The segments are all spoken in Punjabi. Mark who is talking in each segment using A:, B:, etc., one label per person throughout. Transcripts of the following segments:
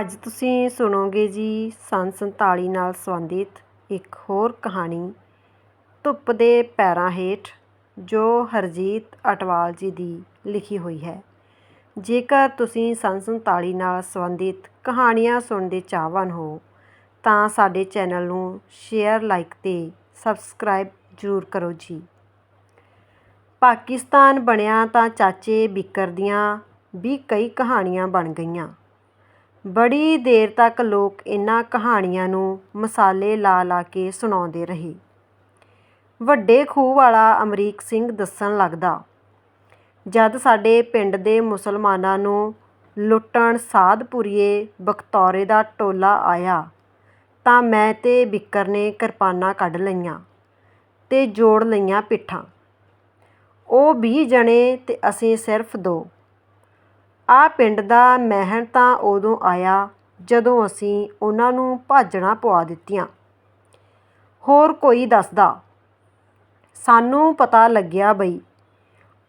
A: ਅੱਜ ਤੁਸੀਂ ਸੁਣੋਗੇ ਜੀ ਸੰਨ ਸੰਤਾਲੀ ਨਾਲ ਸੰਬੰਧਿਤ ਇੱਕ ਹੋਰ ਕਹਾਣੀ, ਧੁੱਪ ਦੇ ਪੈਰਾਂ ਹੇਠ, ਜੋ ਹਰਜੀਤ ਅਟਵਾਲ ਜੀ ਦੀ ਲਿਖੀ ਹੋਈ ਹੈ। ਜੇਕਰ ਤੁਸੀਂ ਸੰਨ ਸੰਤਾਲੀ ਨਾਲ ਸੰਬੰਧਿਤ ਕਹਾਣੀਆਂ ਸੁਣਨ ਦੇ ਚਾਹਵਾਨ ਹੋ, ਤਾਂ ਸਾਡੇ ਚੈਨਲ ਨੂੰ ਸ਼ੇਅਰ, ਲਾਈਕ ਤੇ ਸਬਸਕ੍ਰਾਈਬ ਜ਼ਰੂਰ ਕਰੋ ਜੀ। ਪਾਕਿਸਤਾਨ ਬਣਿਆ ਤਾਂ ਚਾਚੇ ਬਿਕਰ ਦੀਆਂ ਵੀ ਕਈ ਕਹਾਣੀਆਂ ਬਣ ਗਈਆਂ। ਬੜੀ ਦੇਰ ਤੱਕ ਲੋਕ ਇਹਨਾਂ ਕਹਾਣੀਆਂ ਨੂੰ ਮਸਾਲੇ ਲਾ ਲਾ ਕੇ ਸੁਣਾਉਂਦੇ ਰਹੇ। ਵੱਡੇ ਖੂਹ ਵਾਲਾ ਅਮਰੀਕ ਸਿੰਘ ਦੱਸਣ ਲੱਗਦਾ, ਜਦ ਸਾਡੇ ਪਿੰਡ ਦੇ ਮੁਸਲਮਾਨਾਂ ਨੂੰ ਲੁੱਟਣ ਸਾਧਪੁਰੀਏ ਬਖਤੌਰੇ ਦਾ ਟੋਲਾ ਆਇਆ, ਤਾਂ ਮੈਂ ਤੇ ਬਿੱਕਰ ਨੇ ਕਿਰਪਾਨਾਂ ਕੱਢ ਲਈਆਂ ਤੇ ਜੋੜ ਲਈਆਂ ਪਿੱਠਾਂ। ਉਹ ਵੀਹ ਜਣੇ ਤੇ ਅਸੀਂ ਸਿਰਫ ਦੋ। ਆਹ ਪਿੰਡ ਦਾ ਮਹਿਣ ਤਾਂ ਉਦੋਂ ਆਇਆ ਜਦੋਂ ਅਸੀਂ ਉਹਨਾਂ ਨੂੰ ਭਾਜਣਾ ਪਵਾ ਦਿੱਤੀਆਂ। ਹੋਰ ਕੋਈ ਦੱਸਦਾ? ਸਾਨੂੰ ਪਤਾ ਲੱਗਿਆ ਬਈ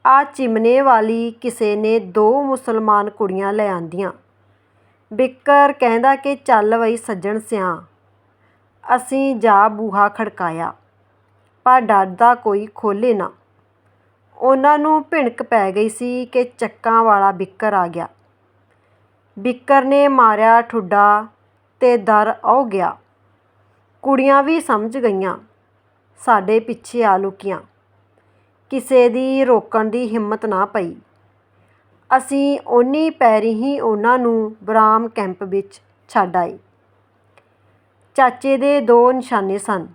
A: ਆ ਚਿਮਨੇ ਵਾਲੀ ਕਿਸੇ ਨੇ ਦੋ ਮੁਸਲਮਾਨ ਕੁੜੀਆਂ ਲੈ ਆਂਦੀਆਂ। ਬਿੱਕਰ ਕਹਿੰਦਾ ਕਿ ਚੱਲ ਬਈ ਸੱਜਣ ਸਿਆਂ ਅਸੀਂ ਜਾ ਬੂਹਾ ਖੜਕਾਇਆ, ਪਰ ਡਰਦਾ ਕੋਈ ਖੋਲੇ ਨਾ। ਉਹਨਾਂ ਨੂੰ ਭਿਣਕ ਪੈ ਗਈ ਸੀ ਕਿ ਚੱਕਾਂ ਵਾਲਾ ਬਿੱਕਰ ਆ ਗਿਆ। ਬਿੱਕਰ ਨੇ ਮਾਰਿਆ ਠੁੱਡਾ ਤੇ ਦਰ ਔ ਗਿਆ। ਕੁੜੀਆਂ ਵੀ ਸਮਝ ਗਈਆਂ, ਸਾਡੇ ਪਿੱਛੇ ਆ ਲੁਕੀਆਂ। ਕਿਸੇ ਦੀ ਰੋਕਣ ਦੀ ਹਿੰਮਤ ਨਾ ਪਈ। ਅਸੀਂ ਓਨੀ ਪੈਰੀ ਹੀ ਉਹਨਾਂ ਨੂੰ ਬਰਾਮ ਕੈਂਪ ਵਿੱਚ ਛੱਡ ਆਏ। ਚਾਚੇ ਦੇ ਦੋ ਨਿਸ਼ਾਨੇ ਸਨ।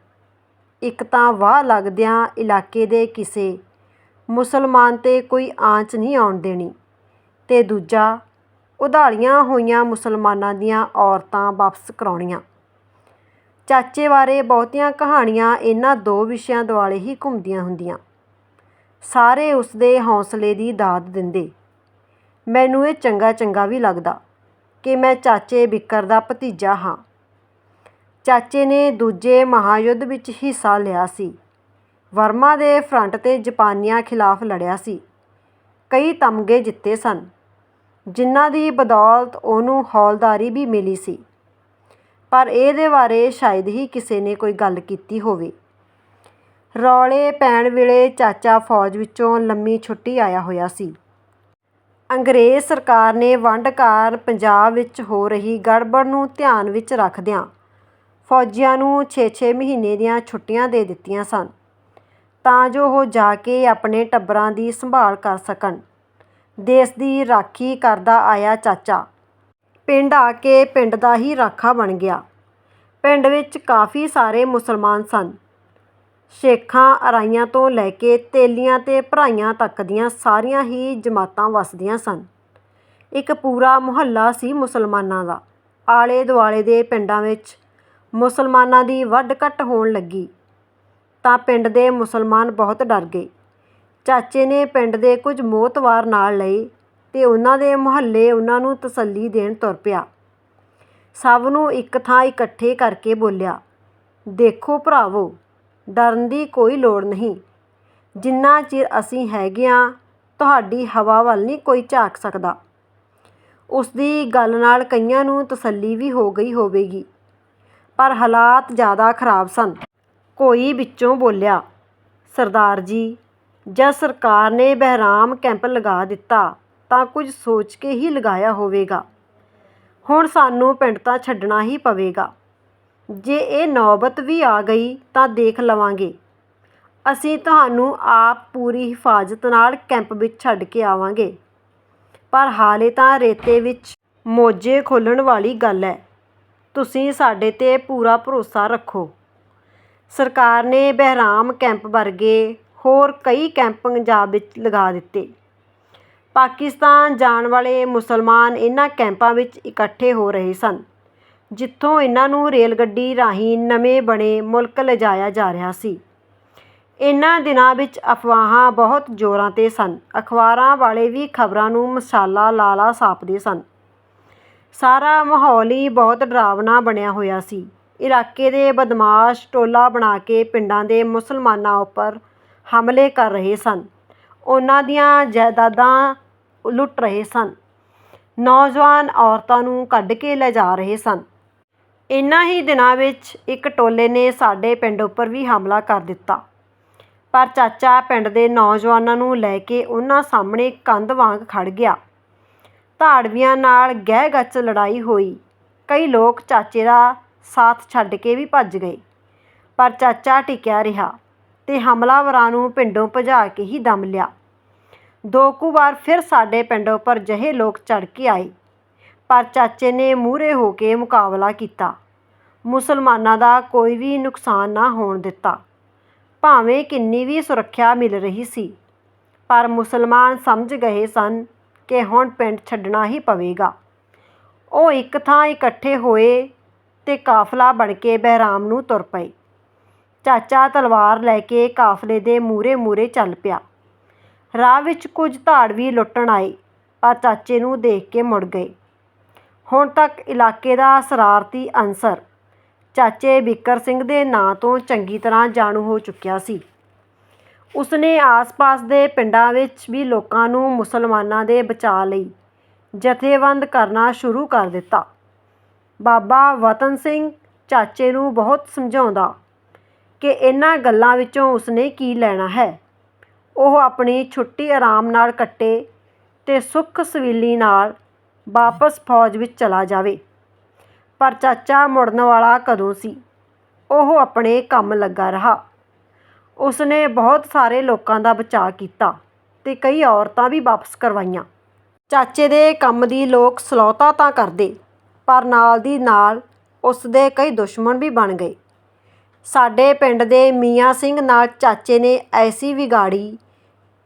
A: ਇੱਕ ਤਾਂ ਵਾਹ ਲੱਗਦਿਆਂ ਇਲਾਕੇ ਦੇ ਕਿਸੇ ਮੁਸਲਮਾਨ ਤੇ ਕੋਈ ਆਂਚ ਨਹੀਂ ਆਉਣ ਦੇਣੀ। ਅਤੇ ਦੂਜਾ ਉਧਾਲੀਆਂ ਹੋਈਆਂ ਮੁਸਲਮਾਨਾਂ ਦੀਆਂ ਔਰਤਾਂ ਵਾਪਸ ਕਰਾਉਣੀਆਂ। ਚਾਚੇ ਬਾਰੇ ਬਹੁਤੀਆਂ ਕਹਾਣੀਆਂ ਇਹਨਾਂ ਦੋ ਵਿਸ਼ਿਆਂ ਦੁਆਲੇ ਹੀ ਘੁੰਮਦੀਆਂ ਹੁੰਦੀਆਂ। ਸਾਰੇ ਉਸ ਦੇ ਹੌਸਲੇ ਦੀ ਦਾਤ ਦਿੰਦੇ। ਮੈਨੂੰ ਇਹ ਚੰਗਾ ਚੰਗਾ ਵੀ ਲੱਗਦਾ ਕਿ ਮੈਂ ਚਾਚੇ ਬਿੱਕਰ ਦਾ ਭਤੀਜਾ ਹਾਂ। ਚਾਚੇ ਨੇ ਦੂਜੇ ਮਹਾਯੁੱਧ ਵਿੱਚ ਹਿੱਸਾ ਲਿਆ ਸੀ। ਵਰਮਾ ਦੇ ਫਰੰਟ ਤੇ ਜਪਾਨੀਆਂ ਖਿਲਾਫ ਲੜਿਆ ਸੀ। ਕਈ ਤਮਗੇ ਜਿੱਤੇ ਸਨ, ਜਿਨ੍ਹਾਂ ਦੀ ਬਦੌਲਤ ਉਹਨੂੰ ਹੌਲਦਾਰੀ ਵੀ ਮਿਲੀ ਸੀ। ਪਰ ਇਹਦੇ ਬਾਰੇ ਸ਼ਾਇਦ ਹੀ ਕਿਸੇ ਨੇ ਕੋਈ ਗੱਲ ਕੀਤੀ ਹੋਵੇ। ਰੌਲੇ ਪੈਣ ਵੇਲੇ ਚਾਚਾ ਫੌਜ ਵਿੱਚੋਂ ਲੰਮੀ ਛੁੱਟੀ ਆਇਆ ਹੋਇਆ ਸੀ। ਅੰਗਰੇਜ਼ ਸਰਕਾਰ ਨੇ ਵੰਡ ਕਾਰ ਪੰਜਾਬ ਵਿੱਚ ਹੋ ਰਹੀ ਗੜਬੜ ਨੂੰ ਧਿਆਨ ਵਿੱਚ ਰੱਖਦਿਆਂ ਫੌਜੀਆਂ ਨੂੰ 6-6 ਮਹੀਨੇ ਦੀਆਂ ਛੁੱਟੀਆਂ ਦੇ ਦਿੱਤੀਆਂ ਸਨ। ਤਾਂ ਜੋ ਉਹ ਜਾ ਕੇ ਆਪਣੇ ਟੱਬਰਾਂ ਦੀ ਸੰਭਾਲ ਕਰ ਸਕਣ। ਦੇਸ਼ ਦੀ ਰਾਖੀ ਕਰਦਾ ਆਇਆ ਚਾਚਾ। ਪਿੰਡ ਆ ਕੇ ਪਿੰਡ ਦਾ ਹੀ ਰਾਖਾ ਬਣ ਗਿਆ। ਪਿੰਡ ਵਿੱਚ ਕਾਫੀ ਸਾਰੇ ਮੁਸਲਮਾਨ ਸਨ। ਸ਼ੇਖਾਂ ਅਰਾਈਆਂ ਤੋਂ ਲੈ ਕੇ ਤੇਲੀਆਂ ਤੇ ਭਰਾਈਆਂ ਤੱਕ ਦੀਆਂ ਸਾਰੀਆਂ ਹੀ ਜਮਾਤਾਂ ਵਸਦੀਆਂ ਸਨ। ਇੱਕ ਪੂਰਾ ਮੁਹੱਲਾ ਸੀ ਮੁਸਲਮਾਨਾਂ ਦਾ। ਆਲੇ ਦੁਆਲੇ ਦੇ ਪਿੰਡਾਂ ਵਿੱਚ ਮੁਸਲਮਾਨਾਂ ਦੀ ਵੱਢ ਘੱਟ ਹੋਣ ਲੱਗੀ। ਤਾਂ ਪਿੰਡ ਦੇ ਮੁਸਲਮਾਨ ਬਹੁਤ ਡਰ ਗਏ। ਚਾਚੇ ਨੇ ਪਿੰਡ ਦੇ ਕੁਝ ਮੋਤਵਾਰ ਨਾਲ ਲਏ ਅਤੇ ਉਹਨਾਂ ਦੇ ਮੁਹੱਲੇ ਉਹਨਾਂ ਨੂੰ ਤਸੱਲੀ ਦੇਣ ਤੁਰ ਪਿਆ। ਸਭ ਨੂੰ ਇੱਕ ਥਾਂ ਇਕੱਠੇ ਕਰਕੇ ਬੋਲਿਆ, ਦੇਖੋ ਭਰਾਵੋ, ਡਰਨ ਦੀ ਕੋਈ ਲੋੜ ਨਹੀਂ। ਜਿੰਨਾ ਚਿਰ ਅਸੀਂ ਹੈਗੇ ਹਾਂ ਤੁਹਾਡੀ ਹਵਾ ਵੱਲ ਨਹੀਂ ਕੋਈ ਝਾਕ ਸਕਦਾ। ਉਸ ਦੀ ਗੱਲ ਨਾਲ ਕਈਆਂ ਨੂੰ ਤਸੱਲੀ ਵੀ ਹੋ ਗਈ ਹੋਵੇਗੀ, ਪਰ ਹਾਲਾਤ ਜ਼ਿਆਦਾ ਖਰਾਬ ਸਨ। ਕੋਈ ਵਿੱਚੋਂ ਬੋਲਿਆ, ਸਰਦਾਰ ਜੀ, ਜਦ ਸਰਕਾਰ ਨੇ ਬਹਿਰਾਮ ਕੈਂਪ ਲਗਾ ਦਿੱਤਾ, ਤਾਂ ਕੁਝ ਸੋਚ ਕੇ ਹੀ ਲਗਾਇਆ ਹੋਵੇਗਾ। ਹੁਣ ਸਾਨੂੰ ਪਿੰਡ ਤਾਂ ਛੱਡਣਾ ਹੀ ਪਵੇਗਾ। ਜੇ ਇਹ ਨੌਬਤ ਵੀ ਆ ਗਈ ਤਾਂ ਦੇਖ ਲਵਾਂਗੇ। ਅਸੀਂ ਤੁਹਾਨੂੰ ਆਪ ਪੂਰੀ ਹਿਫਾਜ਼ਤ ਨਾਲ ਕੈਂਪ ਵਿੱਚ ਛੱਡ ਕੇ ਆਵਾਂਗੇ। ਪਰ ਹਾਲੇ ਤਾਂ ਰੇਤੇ ਵਿੱਚ ਮੋਜੇ ਖੋਲ੍ਹਣ ਵਾਲੀ ਗੱਲ ਹੈ। ਤੁਸੀਂ ਸਾਡੇ ਤੇ ਪੂਰਾ ਭਰੋਸਾ ਰੱਖੋ। ਸਰਕਾਰ ਨੇ ਬਹਿਰਾਮ ਕੈਂਪ ਵਰਗੇ ਹੋਰ ਕਈ ਕੈਂਪ ਪੰਜਾਬ ਵਿੱਚ ਲਗਾ ਦਿੱਤੇ। ਪਾਕਿਸਤਾਨ ਜਾਣ ਵਾਲੇ ਮੁਸਲਮਾਨ ਇਹਨਾਂ ਕੈਂਪਾਂ ਵਿੱਚ ਇਕੱਠੇ ਹੋ ਰਹੇ ਸਨ, ਜਿੱਥੋਂ ਇਹਨਾਂ ਨੂੰ ਰੇਲ ਗੱਡੀ ਰਾਹੀਂ ਨਵੇਂ ਬਣੇ ਮੁਲਕ ਲਿਜਾਇਆ ਜਾ ਰਿਹਾ ਸੀ। ਇਹਨਾਂ ਦਿਨਾਂ ਵਿੱਚ ਅਫਵਾਹਾਂ ਬਹੁਤ ਜ਼ੋਰਾਂ ਤੇ ਸਨ, ਅਖਬਾਰਾਂ ਵਾਲੇ ਵੀ ਖਬਰਾਂ ਨੂੰ ਮਸਾਲਾ ਲਾਲਾ ਸਾਪਦੇ ਸਨ। ਸਾਰਾ ਮਾਹੌਲ ਹੀ ਬਹੁਤ ਡਰਾਵਨਾ ਬਣਿਆ ਹੋਇਆ ਸੀ। ਇਲਾਕੇ ਦੇ ਬਦਮਾਸ਼ ਟੋਲਾ ਬਣਾ ਕੇ ਪਿੰਡਾਂ ਦੇ ਮੁਸਲਮਾਨਾਂ ਉੱਪਰ ਹਮਲੇ ਕਰ ਰਹੇ ਸਨ। ਉਹਨਾਂ ਦੀਆਂ ਜਾਇਦਾਦਾਂ ਲੁੱਟ ਰਹੇ ਸਨ। ਨੌਜਵਾਨ ਔਰਤਾਂ ਨੂੰ ਕੱਢ ਕੇ ਲੈ ਜਾ ਰਹੇ ਸਨ। ਇਨ੍ਹਾਂ ਹੀ ਦਿਨਾਂ ਵਿੱਚ ਇੱਕ ਟੋਲੇ ਨੇ ਸਾਡੇ ਪਿੰਡ ਉੱਪਰ ਵੀ ਹਮਲਾ ਕਰ ਦਿੱਤਾ। ਪਰ ਚਾਚਾ ਪਿੰਡ ਦੇ ਨੌਜਵਾਨਾਂ ਨੂੰ ਲੈ ਕੇ ਉਹਨਾਂ ਸਾਹਮਣੇ ਕੰਧ ਵਾਂਗ ਖੜ ਗਿਆ। ਧਾੜਵੀਆਂ ਨਾਲ ਗਹਿ ਗੱਚ ਲੜਾਈ ਹੋਈ। ਕਈ ਲੋਕ ਚਾਚੇ ਦਾ ਸਾਥ ਛੱਡ ਕੇ ਵੀ ਭੱਜ ਗਏ। ਪਰ ਚਾਚਾ ਟਿਕਿਆ ਰਿਹਾ ਤੇ ਹਮਲਾਵਰਾਂ ਨੂੰ ਪਿੰਡੋਂ ਭਜਾ ਕੇ ਹੀ ਦਮ ਲਿਆ। ਦੋ ਕੁ ਵਾਰ ਫਿਰ ਸਾਡੇ ਪਿੰਡ ਉੱਪਰ ਜਹੇ ਲੋਕ ਚੜ ਕੇ ਆਏ। ਪਰ ਚਾਚੇ ਨੇ ਮੂਹਰੇ ਹੋ ਕੇ ਮੁਕਾਬਲਾ ਕੀਤਾ। ਮੁਸਲਮਾਨਾਂ ਦਾ ਕੋਈ ਵੀ ਨੁਕਸਾਨ ਨਾ ਹੋਣ ਦਿੱਤਾ। ਭਾਵੇਂ ਕਿੰਨੀ ਵੀ ਸੁਰੱਖਿਆ ਮਿਲ ਰਹੀ ਸੀ। ਪਰ ਮੁਸਲਮਾਨ ਸਮਝ ਗਏ ਸਨ ਕਿ ਹੁਣ ਪਿੰਡ ਛੱਡਣਾ ਹੀ ਪਵੇਗਾ। ਉਹ ਇੱਕ ਥਾਂ ਇਕੱਠੇ ਹੋਏ ਤੇ ਕਾਫਲਾ ਬਣ ਕੇ ਬਹਿਰਾਮ ਨੂੰ ਤੁਰ ਪਏ ਚਾਚਾ ਤਲਵਾਰ ਲੈ ਕੇ ਕਾਫਲੇ ਦੇ ਮੂਹਰੇ ਮੂਹਰੇ ਚੱਲ ਪਿਆ। ਰਾਹ ਵਿੱਚ ਕੁਝ ਧਾੜਵੀ ਲੁੱਟਣ ਆਏ, ਪਰ ਚਾਚੇ ਨੂੰ ਦੇਖ ਕੇ ਮੁੜ ਗਏ। ਹੁਣ ਤੱਕ ਇਲਾਕੇ ਦਾ ਸਰਾਰਤੀ ਅਨਸਰ ਚਾਚੇ ਬਿੱਕਰ ਸਿੰਘ ਦੇ ਨਾਂ ਤੋਂ ਚੰਗੀ ਤਰ੍ਹਾਂ ਜਾਣੂ ਹੋ ਚੁੱਕਿਆ ਸੀ। ਉਸਨੇ ਆਸ-ਪਾਸ ਦੇ ਪਿੰਡਾਂ ਵਿੱਚ ਵੀ ਲੋਕਾਂ ਨੂੰ ਮੁਸਲਮਾਨਾਂ ਦੇ ਬਚਾਅ ਲਈ ਜਥੇਬੰਦ ਕਰਨਾ ਸ਼ੁਰੂ ਕਰ ਦਿੱਤਾ। ਬਾਬਾ ਵਤਨ ਸਿੰਘ ਚਾਚੇ ਨੂੰ ਬਹੁਤ ਸਮਝਾਉਂਦਾ ਕਿ ਇਹਨਾਂ ਗੱਲਾਂ ਵਿੱਚੋਂ ਉਸਨੇ ਕੀ ਲੈਣਾ ਹੈ। ਉਹ ਆਪਣੀ ਛੁੱਟੀ ਆਰਾਮ ਨਾਲ ਕੱਟੇ ਤੇ ਸੁੱਖ ਸਵੀਲੀ ਨਾਲ ਵਾਪਸ ਫੌਜ ਵਿੱਚ ਚਲਾ ਜਾਵੇ। ਪਰ ਚਾਚਾ ਮੁੜਨ ਵਾਲਾ ਕਦੋਂ ਸੀ? ਉਹ ਆਪਣੇ ਕੰਮ ਲੱਗਾ ਰਿਹਾ। ਉਸਨੇ ਬਹੁਤ ਸਾਰੇ ਲੋਕਾਂ ਦਾ ਬਚਾਅ ਕੀਤਾ ਤੇ ਕਈ ਔਰਤਾਂ ਵੀ ਵਾਪਸ ਕਰਵਾਈਆਂ। ਚਾਚੇ ਦੇ ਕੰਮ ਦੀ ਲੋਕ ਸਲੌਤਾ ਤਾਂ ਕਰਦੇ ਪਰ ਨਾਲ ਦੀ ਨਾਲ ਉਸ ਦੇ ਕਈ ਦੁਸ਼ਮਣ ਵੀ ਬਣ ਗਏ। ਸਾਡੇ ਪਿੰਡ ਦੇ ਮੀਆਂ ਸਿੰਘ ਨਾਲ ਚਾਚੇ ਨੇ ਐਸੀ ਵਿਗਾੜੀ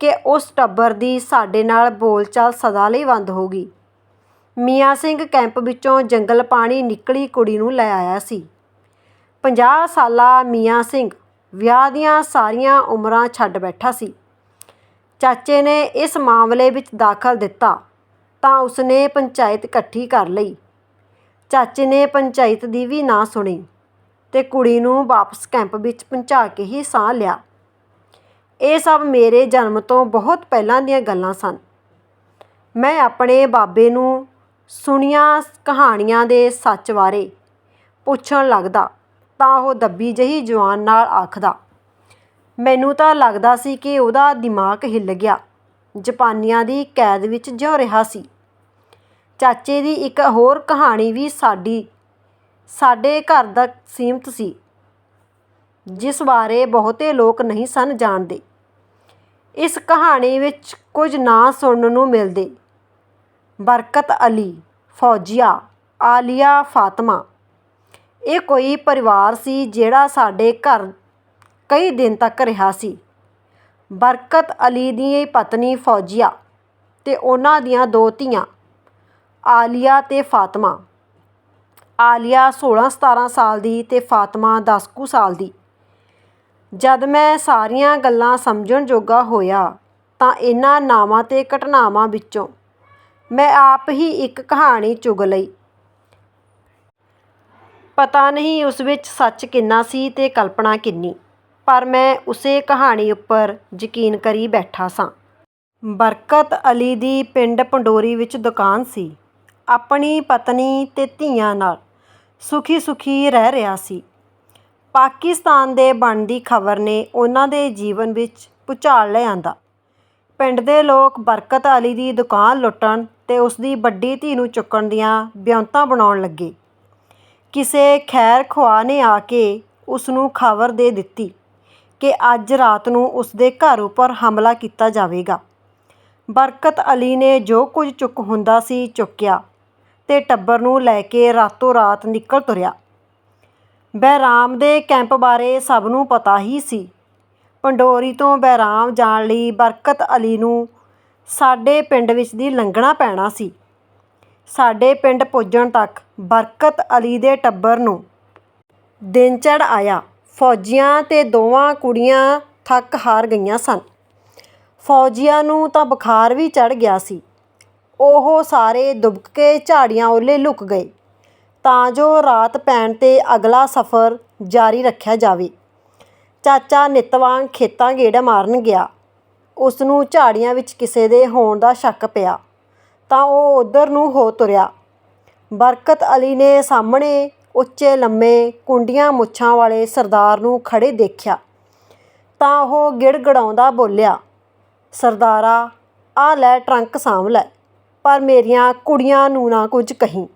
A: ਕਿ ਉਸ ਟੱਬਰ ਦੀ ਸਾਡੇ ਨਾਲ ਬੋਲਚਾਲ ਸਦਾ ਲਈ ਬੰਦ ਹੋ ਗਈ। ਮੀਆਂ ਸਿੰਘ ਕੈਂਪ ਵਿੱਚੋਂ ਜੰਗਲ ਪਾਣੀ ਨਿਕਲੀ ਕੁੜੀ ਨੂੰ ਲੈ ਆਇਆ ਸੀ। 50 ਸਾਲਾ ਮੀਆਂ ਸਿੰਘ ਵਿਆਹ ਦੀਆਂ ਸਾਰੀਆਂ ਉਮਰਾਂ ਛੱਡ ਬੈਠਾ ਸੀ। ਚਾਚੇ ਨੇ ਇਸ ਮਾਮਲੇ ਵਿੱਚ ਦਾਖਲ ਦਿੱਤਾ ਤਾਂ ਉਸਨੇ ਪੰਚਾਇਤ ਇਕੱਠੀ ਕਰ ਲਈ। ਚਾਚੇ ਨੇ ਪੰਚਾਇਤ ਦੀ ਵੀ ਨਾ ਸੁਣੀ ਤੇ ਕੁੜੀ ਨੂੰ ਵਾਪਸ ਕੈਂਪ ਵਿੱਚ ਪਹੁੰਚਾ ਕੇ ਹੀ ਸਾਹ ਲਿਆ। ਇਹ ਸਭ ਮੇਰੇ ਜਨਮ ਤੋਂ ਬਹੁਤ ਪਹਿਲਾਂ ਦੀਆਂ ਗੱਲਾਂ ਸਨ। ਮੈਂ ਆਪਣੇ ਬਾਬੇ ਨੂੰ ਸੁਣੀਆਂ ਕਹਾਣੀਆਂ ਦੇ ਸੱਚ ਬਾਰੇ ਪੁੱਛਣ ਲੱਗਦਾ ਤਾਂ ਉਹ ਦੱਬੀ ਜਹੀ ਜਵਾਨ ਨਾਲ ਆਖਦਾ, ਮੈਨੂੰ ਤਾਂ ਲੱਗਦਾ ਸੀ ਕਿ ਉਹਦਾ ਦਿਮਾਗ ਹਿੱਲ ਗਿਆ। ਜਾਪਾਨੀਆਂ ਦੀ ਕੈਦ ਵਿੱਚ ਜਿਉ ਰਿਹਾ ਸੀ। ਚਾਚੇ ਦੀ ਇੱਕ ਹੋਰ ਕਹਾਣੀ ਵੀ ਸਾਡੀ, ਸਾਡੇ ਘਰ ਦਾ ਸੀਮਤ ਸੀ, ਜਿਸ ਬਾਰੇ ਬਹੁਤੇ ਲੋਕ ਨਹੀਂ ਸਨ ਜਾਣਦੇ। ਇਸ ਕਹਾਣੀ ਵਿੱਚ ਕੁਝ ਨਾਂ ਸੁਣਨ ਨੂੰ ਮਿਲਦੇ। ਬਰਕਤ ਅਲੀ, ਫੌਜੀਆ, ਆਲੀਆ ਫਾਤਮਾ। ਇਹ ਕੋਈ ਪਰਿਵਾਰ ਸੀ ਜਿਹੜਾ ਸਾਡੇ ਘਰ ਕਈ ਦਿਨ ਤੱਕ ਰਿਹਾ ਸੀ। ਬਰਕਤ ਅਲੀ ਦੀ ਪਤਨੀ ਫੌਜੀਆ ਤੇ ਉਹਨਾਂ ਦੀਆਂ ਦੋ ਧੀਆਂ। ਆਲੀਆ ਤੇ ਫਾਤਮਾ। ਆਲੀਆ 16-17 ਸਾਲ ਦੀ ਤੇ ਫਾਤਮਾ 10 ਕੁ ਸਾਲ ਦੀ। ਜਦ ਮੈਂ ਸਾਰੀਆਂ ਗੱਲਾਂ ਸਮਝਣ ਜੋਗਾ ਹੋਇਆ ਤਾਂ ਇਹਨਾਂ ਨਾਵਾਂ ਤੇ ਘਟਨਾਵਾਂ ਵਿੱਚੋਂ ਮੈਂ ਆਪ ਹੀ ਇੱਕ ਕਹਾਣੀ ਚੁਗ ਲਈ। ਪਤਾ ਨਹੀਂ ਉਸ ਵਿੱਚ ਸੱਚ ਕਿੰਨਾ ਸੀ ਤੇ ਕਲਪਨਾ ਕਿੰਨੀ, ਪਰ ਮੈਂ ਉਸੇ ਕਹਾਣੀ ਉੱਪਰ ਯਕੀਨ ਕਰੀ ਬੈਠਾ ਸਾਂ। ਬਰਕਤ ਅਲੀ ਦੀ ਪਿੰਡ ਪੰਡੋਰੀ ਵਿੱਚ ਦੁਕਾਨ ਸੀ। ਆਪਣੀ ਪਤਨੀ ਅਤੇ ਧੀਆਂ ਨਾਲ ਸੁਖੀ ਸੁਖੀ ਰਹਿ ਰਿਹਾ ਸੀ। ਪਾਕਿਸਤਾਨ ਦੇ ਬਣਨ ਦੀ ਖਬਰ ਨੇ ਉਹਨਾਂ ਦੇ ਜੀਵਨ ਵਿੱਚ ਭੂਚਾਲ ਲਿਆਂਦਾ ਪਿੰਡ ਦੇ ਲੋਕ ਬਰਕਤ ਅਲੀ ਦੀ ਦੁਕਾਨ ਲੁੱਟਣ ਅਤੇ ਉਸ ਦੀ ਵੱਡੀ ਧੀ ਨੂੰ ਚੁੱਕਣ ਦੀਆਂ ਵਿਉਂਤਾਂ ਬਣਾਉਣ ਲੱਗੇ। ਕਿਸੇ ਖੈਰ ਖੁਆ ਨੇ ਆ ਕੇ ਉਸ ਨੂੰ ਖਬਰ ਦੇ ਦਿੱਤੀ ਕਿ ਅੱਜ ਰਾਤ ਨੂੰ ਉਸ ਦੇ ਘਰ ਉੱਪਰ ਹਮਲਾ ਕੀਤਾ ਜਾਵੇਗਾ। ਬਰਕਤ ਅਲੀ ਨੇ ਜੋ ਕੁਝ ਚੁੱਕ ਹੁੰਦਾ ਸੀ ਚੁੱਕਿਆ। ਤੇ ਟੱਬਰ ਨੂੰ ਲੈ ਕੇ ਰਾਤੋਂ ਰਾਤ ਨਿਕਲ ਤੁਰਿਆ। ਬਹਿਰਾਮ ਦੇ ਕੈਂਪ ਬਾਰੇ ਸਭ ਨੂੰ ਪਤਾ ਹੀ ਸੀ। ਪੰਡੋਰੀ ਤੋਂ ਬਹਿਰਾਮ ਜਾਣ ਲਈ ਬਰਕਤ ਅਲੀ ਨੂੰ ਸਾਡੇ ਪਿੰਡ ਵਿੱਚ ਦੀ ਲੰਘਣਾ ਪੈਣਾ ਸੀ। ਸਾਡੇ ਪਿੰਡ ਪੁੱਜਣ ਤੱਕ ਬਰਕਤ ਅਲੀ ਦੇ ਟੱਬਰ ਨੂੰ ਦਿਨ ਚੜ ਆਇਆ। ਫੌਜੀਆਂ ਤੇ ਦੋਵਾਂ ਕੁੜੀਆਂ ਥੱਕ ਹਾਰ ਗਈਆਂ ਸਨ। ਫੌਜੀਆਂ ਨੂੰ ਤਾਂ ਬੁਖਾਰ ਵੀ ਚੜ ਗਿਆ ਸੀ। ਉਹ ਸਾਰੇ ਦੁਬਕ ਕੇ ਝਾੜੀਆਂ ਓਹਲੇ ਲੁਕ ਗਏ। ਤਾਂ ਜੋ ਰਾਤ ਪੈਣ ਤੇ ਅਗਲਾ ਸਫ਼ਰ ਜਾਰੀ ਰੱਖਿਆ ਜਾਵੇ। ਚਾਚਾ ਨਿੱਤ ਵਾਂਗ ਖੇਤਾਂ ਗੇੜਾ ਮਾਰਨ ਗਿਆ। ਉਸ ਨੂੰ ਝਾੜੀਆਂ ਵਿੱਚ ਕਿਸੇ ਦੇ ਹੋਣ ਦਾ ਸ਼ੱਕ ਪਿਆ। ਤਾਂ ਉਹ ਉਧਰ ਨੂੰ ਹੋ ਤੁਰਿਆ। ਬਰਕਤ ਅਲੀ ਨੇ ਸਾਹਮਣੇ ਉੱਚੇ ਲੰਮੇ ਕੁੰਡੀਆਂ ਮੁੱਛਾਂ ਵਾਲੇ ਸਰਦਾਰ ਨੂੰ ਖੜੇ ਦੇਖਿਆ। ਤਾਂ ਉਹ ਗਿੜਗੜਾਉਂਦਾ ਬੋਲਿਆ, ਸਰਦਾਰਾ, ਆ ਲੈ ਟਰੰਕ ਸਾਂਭ ਲੈ। ਪਰ ਮੇਰੀਆਂ ਕੁੜੀਆਂ ਨੂੰ ਨਾ ਕੁਝ ਕਹੀਂ।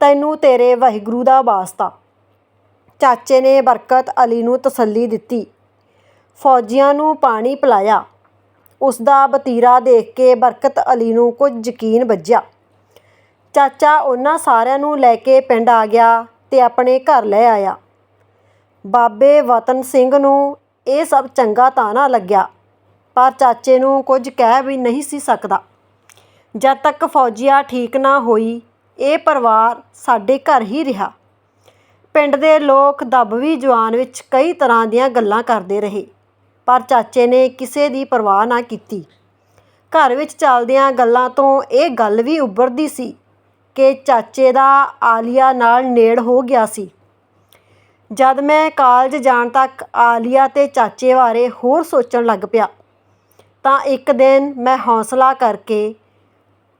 A: ਤੈਨੂੰ ਤੇਰੇ ਵਾਹਿਗੁਰੂ ਦਾ ਵਾਸਤਾ। ਚਾਚੇ ਨੇ ਬਰਕਤ ਅਲੀ ਨੂੰ ਤਸੱਲੀ ਦਿੱਤੀ। ਫੌਜੀਆਂ ਨੂੰ ਪਾਣੀ ਪਿਲਾਇਆ। ਉਸ ਦਾ ਵਤੀਰਾ ਦੇਖ ਕੇ ਬਰਕਤ ਅਲੀ ਨੂੰ ਕੁਝ ਯਕੀਨ ਵੱਜਿਆ। ਚਾਚਾ ਉਹਨਾਂ ਸਾਰਿਆਂ ਨੂੰ ਲੈ ਕੇ ਪਿੰਡ ਆ ਗਿਆ ਤੇ ਆਪਣੇ ਘਰ ਲੈ ਆਇਆ। ਬਾਬੇ ਵਤਨ ਸਿੰਘ ਨੂੰ ਇਹ ਸਭ ਚੰਗਾ ਤਾਂ ਨਾ ਲੱਗਿਆ, ਪਰ ਚਾਚੇ ਨੂੰ ਕੁਝ ਕਹਿ ਵੀ ਨਹੀਂ ਸੀ ਸਕਦਾ। ਜਦ ਤੱਕ ਫੌਜੀਆ ਠੀਕ ਨਾ ਹੋਈ, ਇਹ ਪਰਿਵਾਰ ਸਾਡੇ ਘਰ ਹੀ ਰਿਹਾ। ਪਿੰਡ ਦੇ ਲੋਕ ਦਬਵੀ ਜਵਾਨ ਵਿੱਚ ਕਈ ਤਰ੍ਹਾਂ ਦੀਆਂ ਗੱਲਾਂ ਕਰਦੇ ਰਹੇ, ਪਰ ਚਾਚੇ ਨੇ ਕਿਸੇ ਦੀ ਪਰਵਾਹ ਨਾ ਕੀਤੀ। ਘਰ ਵਿੱਚ ਚੱਲਦਿਆਂ ਗੱਲਾਂ ਤੋਂ ਇਹ ਗੱਲ ਵੀ ਉੱਭਰਦੀ ਸੀ ਕਿ ਚਾਚੇ ਦਾ ਆਲੀਆ ਨਾਲ ਨੇੜ ਹੋ ਗਿਆ ਸੀ। ਜਦ ਮੈਂ ਕਾਲਜ ਜਾਣ ਤੱਕ ਆਲੀਆ ਤੇ ਚਾਚੇ ਬਾਰੇ ਹੋਰ ਸੋਚਣ ਲੱਗ ਪਿਆ, ਤਾਂ ਇੱਕ ਦਿਨ ਮੈਂ ਹੌਸਲਾ ਕਰਕੇ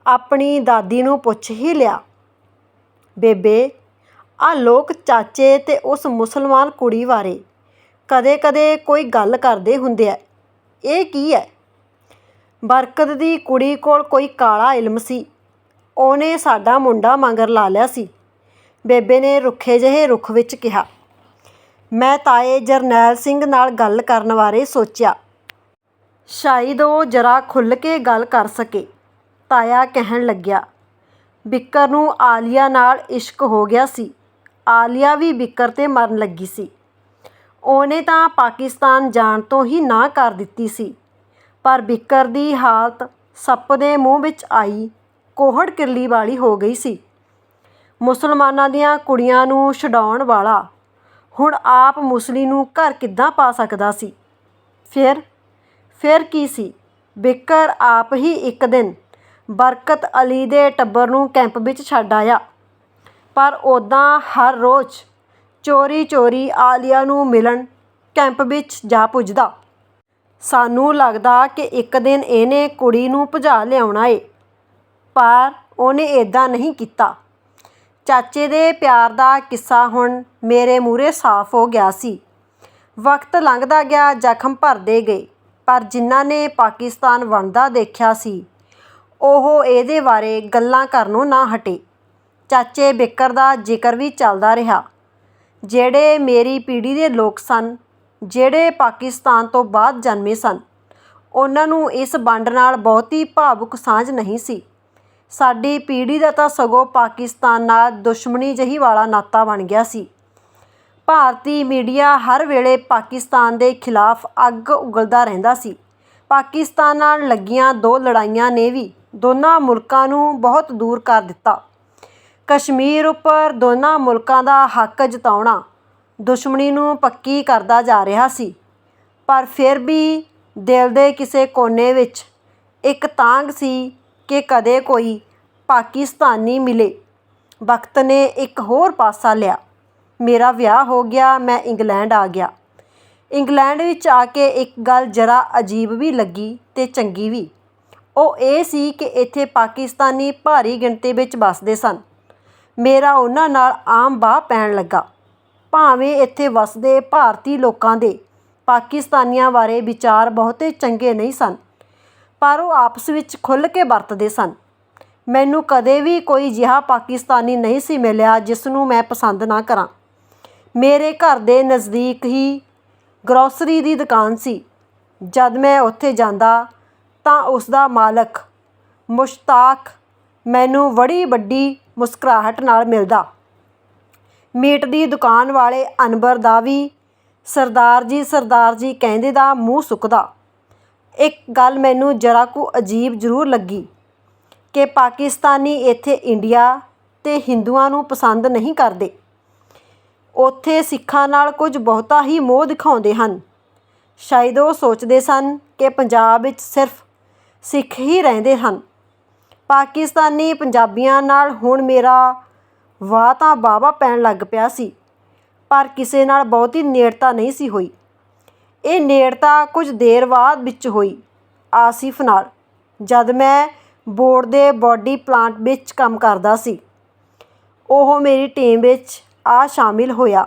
A: ਆਪਣੀ ਦਾਦੀ ਨੂੰ ਪੁੱਛ ਹੀ ਲਿਆ। ਬੇਬੇ ਆ ਲੋਕ ਚਾਚੇ ਤੇ ਉਸ ਮੁਸਲਮਾਨ ਕੁੜੀ ਬਾਰੇ ਕਦੇ-ਕਦੇ ਕੋਈ ਗੱਲ ਕਰਦੇ ਹੁੰਦੇ ਆ। ਇਹ ਕੀ ਹੈ ਬਰਕਤ ਦੀ ਕੁੜੀ ਕੋਲ ਕੋਈ ਕਾਲਾ ਇਲਮ ਸੀ। ਉਹਨੇ ਸਾਡਾ ਮੁੰਡਾ ਮੰਗਰ ਲਾ ਲਿਆ ਸੀ। ਬੇਬੇ ਨੇ ਰੁੱਖੇ ਜਿਹੇ ਰੁੱਖ ਵਿੱਚ ਕਿਹਾ, ਮੈਂ ਤਾਏ ਜਰਨੈਲ ਸਿੰਘ ਨਾਲ ਗੱਲ ਕਰਨ ਬਾਰੇ ਸੋਚਿਆ। ਸ਼ਾਇਦ ਉਹ ਜਰਾ ਖੁੱਲ੍ਹ ਕੇ ਗੱਲ ਕਰ ਸਕੇ। ਤਾਇਆ ਕਹਿਣ ਲੱਗਿਆ, ਬਿੱਕਰ ਨੂੰ ਆਲੀਆ ਨਾਲ ਇਸ਼ਕ ਹੋ ਗਿਆ ਸੀ। ਆਲੀਆ ਵੀ ਬਿੱਕਰ ਤੇ ਮਰਨ ਲੱਗੀ ਸੀ। ਉਹਨੇ ਤਾਂ ਪਾਕਿਸਤਾਨ ਜਾਣ ਤੋਂ ਹੀ ਨਾ ਕਰ ਦਿੱਤੀ ਸੀ। ਪਰ ਬਿੱਕਰ ਦੀ ਹਾਲਤ ਸੱਪ ਦੇ ਮੂੰਹ ਵਿੱਚ ਆਈ, ਕੋਹੜ ਕਿਰਲੀ ਵਾਲੀ ਹੋ ਗਈ ਸੀ। ਮੁਸਲਮਾਨਾਂ ਦੀਆਂ ਕੁੜੀਆਂ ਨੂੰ ਛੁਡਾਉਣ ਵਾਲਾ ਹੁਣ ਆਪ ਮੁਸਲੀ ਨੂੰ ਘਰ ਕਿੱਦਾਂ ਪਾ ਸਕਦਾ ਸੀ? ਫਿਰ ਫਿਰ ਕੀ ਸੀ? ਬਿੱਕਰ ਆਪ ਹੀ ਇੱਕ ਦਿਨ ਬਰਕਤ ਅਲੀ ਦੇ ਟੱਬਰ ਨੂੰ ਕੈਂਪ ਵਿੱਚ ਛੱਡ ਆਇਆ। ਪਰ ਉੱਦਾਂ ਹਰ ਰੋਜ਼ ਚੋਰੀ ਚੋਰੀ ਆਲੀਆ ਨੂੰ ਮਿਲਣ ਕੈਂਪ ਵਿੱਚ ਜਾ ਪੁੱਜਦਾ। ਸਾਨੂੰ ਲੱਗਦਾ ਕਿ ਇੱਕ ਦਿਨ ਇਹਨੇ ਕੁੜੀ ਨੂੰ ਭਜਾ ਲਿਆਉਣਾ ਏ, ਪਰ ਉਹਨੇ ਇਦਾਂ ਨਹੀਂ ਕੀਤਾ। ਚਾਚੇ ਦੇ ਪਿਆਰ ਦਾ ਕਿੱਸਾ ਹੁਣ ਮੇਰੇ ਮੂਹਰੇ ਸਾਫ਼ ਹੋ ਗਿਆ ਸੀ। ਵਕਤ ਲੰਘਦਾ ਗਿਆ, ਜ਼ਖਮ ਭਰਦੇ ਗਏ, ਪਰ ਜਿਨ੍ਹਾਂ ਨੇ ਪਾਕਿਸਤਾਨ ਵੰਡਦਾ ਦੇਖਿਆ ਸੀ ਉਹ ਇਹਦੇ ਬਾਰੇ ਗੱਲਾਂ ਕਰਨੋਂ ਨਾ ਹਟੇ। ਚਾਚੇ ਬਿੱਕਰ ਦਾ ਜ਼ਿਕਰ ਵੀ ਚੱਲਦਾ ਰਿਹਾ। ਜਿਹੜੇ ਮੇਰੀ ਪੀੜ੍ਹੀ ਦੇ ਲੋਕ ਸਨ, ਜਿਹੜੇ ਪਾਕਿਸਤਾਨ ਤੋਂ ਬਾਅਦ ਜਨਮੇ ਸਨ, ਉਹਨਾਂ ਨੂੰ ਇਸ ਵੰਡ ਨਾਲ ਬਹੁਤੀ ਭਾਵੁਕ ਸਾਂਝ ਨਹੀਂ ਸੀ। ਸਾਡੀ ਪੀੜ੍ਹੀ ਦਾ ਤਾਂ ਸਗੋਂ ਪਾਕਿਸਤਾਨ ਨਾਲ ਦੁਸ਼ਮਣੀ ਜਹੀ ਵਾਲਾ ਨਾਤਾ ਬਣ ਗਿਆ ਸੀ। ਭਾਰਤੀ ਮੀਡੀਆ ਹਰ ਵੇਲੇ ਪਾਕਿਸਤਾਨ ਦੇ ਖਿਲਾਫ ਅੱਗ ਉਗਲਦਾ ਰਹਿੰਦਾ ਸੀ। ਪਾਕਿਸਤਾਨ ਨਾਲ ਲੱਗੀਆਂ ਦੋ ਲੜਾਈਆਂ ਨੇ ਵੀ ਦੋਨਾਂ ਮੁਲਕਾਂ ਨੂੰ ਬਹੁਤ ਦੂਰ ਕਰ ਦਿੱਤਾ। ਕਸ਼ਮੀਰ ਉੱਪਰ ਦੋਨਾਂ ਮੁਲਕਾਂ ਦਾ ਹੱਕ ਜਤਾਉਣਾ ਦੁਸ਼ਮਣੀ ਨੂੰ ਪੱਕੀ ਕਰਦਾ ਜਾ ਰਿਹਾ ਸੀ। ਪਰ ਫਿਰ ਵੀ ਦਿਲ ਦੇ ਕਿਸੇ ਕੋਨੇ ਵਿੱਚ ਇੱਕ ਤਾਂਗ ਸੀ ਕਿ ਕਦੇ ਕੋਈ ਪਾਕਿਸਤਾਨੀ ਮਿਲੇ। ਵਕਤ ਨੇ ਇੱਕ ਹੋਰ ਪਾਸਾ ਲਿਆ। ਮੇਰਾ ਵਿਆਹ ਹੋ ਗਿਆ, ਮੈਂ ਇੰਗਲੈਂਡ ਆ ਗਿਆ। ਇੰਗਲੈਂਡ ਵਿੱਚ ਆ ਕੇ ਇੱਕ ਗੱਲ ਜਰਾ ਅਜੀਬ ਵੀ ਲੱਗੀ ਤੇ ਚੰਗੀ ਵੀ। ਉਹ ਇਹ ਸੀ ਕਿ ਇੱਥੇ ਪਾਕਿਸਤਾਨੀ ਭਾਰੀ ਗਿਣਤੀ ਵਿੱਚ ਵੱਸਦੇ ਸਨ। ਮੇਰਾ ਉਹਨਾਂ ਨਾਲ ਆਮ ਬਾਹ ਪੈਣ ਲੱਗਾ। ਭਾਵੇਂ ਇੱਥੇ ਵੱਸਦੇ ਭਾਰਤੀ ਲੋਕਾਂ ਦੇ ਪਾਕਿਸਤਾਨੀਆਂ ਬਾਰੇ ਵਿਚਾਰ ਬਹੁਤੇ ਚੰਗੇ ਨਹੀਂ ਸਨ, ਪਰ ਉਹ ਆਪਸ ਵਿੱਚ ਖੁੱਲ੍ਹ ਕੇ ਵਰਤਦੇ ਸਨ। ਮੈਨੂੰ ਕਦੇ ਵੀ ਕੋਈ ਜਿਹਾ ਪਾਕਿਸਤਾਨੀ ਨਹੀਂ ਸੀ ਮਿਲਿਆ ਜਿਸ ਨੂੰ ਮੈਂ ਪਸੰਦ ਨਾ ਕਰਾਂ। ਮੇਰੇ ਘਰ ਦੇ ਨਜ਼ਦੀਕ ਹੀ ਗਰੋਸਰੀ ਦੀ ਦੁਕਾਨ ਸੀ। ਜਦ ਮੈਂ ਉੱਥੇ ਜਾਂਦਾ ਤਾਂ ਉਸ ਦਾ ਮਾਲਕ, ਮੁਸ਼ਤਾਕ, ਮੈਨੂੰ ਬੜੀ ਵੱਡੀ ਮੁਸਕਰਾਹਟ ਨਾਲ ਮਿਲਦਾ। ਮੀਟ ਦੀ ਦੁਕਾਨ ਵਾਲੇ ਅਨਬਰ ਦਾ ਵੀ ਸਰਦਾਰ ਜੀ ਸਰਦਾਰ ਜੀ ਕਹਿੰਦੇ ਦਾ ਮੂੰਹ ਸੁੱਕਦਾ। ਇੱਕ ਗੱਲ ਮੈਨੂੰ ਜਰਾ ਕੁ ਅਜੀਬ ਜ਼ਰੂਰ ਲੱਗੀ ਕਿ ਪਾਕਿਸਤਾਨੀ ਇੱਥੇ ਇੰਡੀਆ ਤੇ ਹਿੰਦੂਆਂ ਨੂੰ ਪਸੰਦ ਨਹੀਂ ਕਰਦੇ। ਉੱਥੇ ਸਿੱਖਾਂ ਨਾਲ ਕੁਝ ਬਹੁਤਾ ਹੀ ਮੋਹ ਦਿਖਾਉਂਦੇ ਹਨ। ਸ਼ਾਇਦ ਉਹ ਸੋਚਦੇ ਸਨ ਕਿ ਪੰਜਾਬ ਵਿੱਚ ਸਿਰਫ ਸਿੱਖ ਹੀ ਰਹਿੰਦੇ ਹਨ। ਪਾਕਿਸਤਾਨੀ ਪੰਜਾਬੀਆਂ ਨਾਲ ਹੁਣ ਮੇਰਾ ਵਾਹ ਤਾਂ ਵਾਹਵਾ ਪੈਣ ਲੱਗ ਪਿਆ ਸੀ, ਪਰ ਕਿਸੇ ਨਾਲ ਬਹੁਤੀ ਨੇੜਤਾ ਨਹੀਂ ਸੀ ਹੋਈ। ਇਹ ਨੇੜਤਾ ਕੁਝ ਦੇਰ ਬਾਅਦ ਵਿੱਚ ਹੋਈ, ਆਸਿਫ ਨਾਲ, ਜਦ ਮੈਂ ਬੋਰਡ ਦੇ ਬਾਡੀ ਪਲਾਂਟ ਵਿੱਚ ਕੰਮ ਕਰਦਾ ਸੀ। ਉਹ ਮੇਰੀ ਟੀਮ ਵਿੱਚ ਆ ਸ਼ਾਮਿਲ ਹੋਇਆ।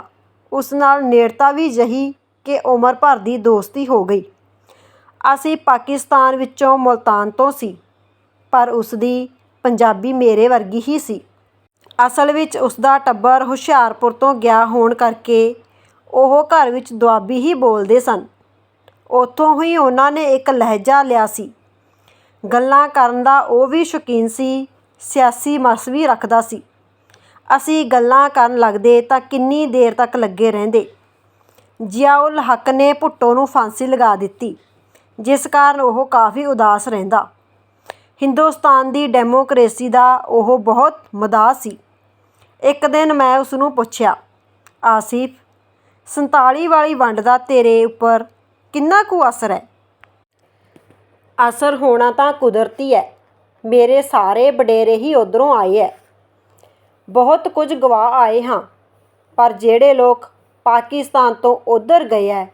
A: ਉਸ ਨਾਲ ਨੇੜਤਾ ਵੀ ਜਹੀ ਕਿ ਉਮਰ ਭਰ ਦੀ ਦੋਸਤੀ ਹੋ ਗਈ। ਅਸੀਂ ਪਾਕਿਸਤਾਨ ਵਿੱਚੋਂ ਮੁਲਤਾਨ ਤੋਂ ਸੀ, ਪਰ ਉਸ ਦੀ ਪੰਜਾਬੀ ਮੇਰੇ ਵਰਗੀ ਹੀ ਸੀ। ਅਸਲ ਵਿੱਚ ਉਸ ਦਾ ਟੱਬਰ ਹੁਸ਼ਿਆਰਪੁਰ ਤੋਂ ਗਿਆ ਹੋਣ ਕਰਕੇ ਉਹ ਘਰ ਵਿੱਚ ਦੁਆਬੀ ਹੀ ਬੋਲਦੇ ਸਨ। ਉੱਥੋਂ ਹੀ ਉਹਨਾਂ ਨੇ ਇੱਕ ਲਹਿਜਾ ਲਿਆ ਸੀ। ਗੱਲਾਂ ਕਰਨ ਦਾ ਉਹ ਵੀ ਸ਼ੌਕੀਨ ਸੀ, ਸਿਆਸੀ ਮਸ ਵੀ ਰੱਖਦਾ ਸੀ। ਅਸੀਂ ਗੱਲਾਂ ਕਰਨ ਲੱਗਦੇ ਤਾਂ ਕਿੰਨੀ ਦੇਰ ਤੱਕ ਲੱਗੇ ਰਹਿੰਦੇ। ਜ਼ਿਆਉਲ ਹੱਕ ਨੇ ਭੁੱਟੋ ਨੂੰ ਫਾਂਸੀ ਲਗਾ ਦਿੱਤੀ। ਜਿਸ ਕਾਰਨ ਉਹ ਕਾਫੀ ਉਦਾਸ ਰਹਿੰਦਾ। ਹਿੰਦੁਸਤਾਨ ਦੀ ਡੈਮੋਕ੍ਰੇਸੀ ਦਾ ਉਹ ਬਹੁਤ ਮਦਾਹ ਸੀ। ਇੱਕ ਦਿਨ ਮੈਂ ਉਸ ਨੂੰ ਪੁੱਛਿਆ, ਆਸਿਫ 47 ਵਾਲੀ ਵੰਡ ਦਾ ਤੇਰੇ ਉੱਪਰ ਕਿੰਨਾ ਕੁ ਅਸਰ ਹੈ? ਅਸਰ ਹੋਣਾ ਤਾਂ ਕੁਦਰਤੀ ਹੈ। ਮੇਰੇ ਸਾਰੇ ਵਡੇਰੇ ਹੀ ਉਧਰੋਂ ਆਏ ਹੈ। ਬਹੁਤ ਕੁਝ ਗਵਾ ਆਏ ਹਾਂ, ਪਰ ਜਿਹੜੇ ਲੋਕ ਪਾਕਿਸਤਾਨ ਤੋਂ ਉਧਰ ਗਏ ਹੈ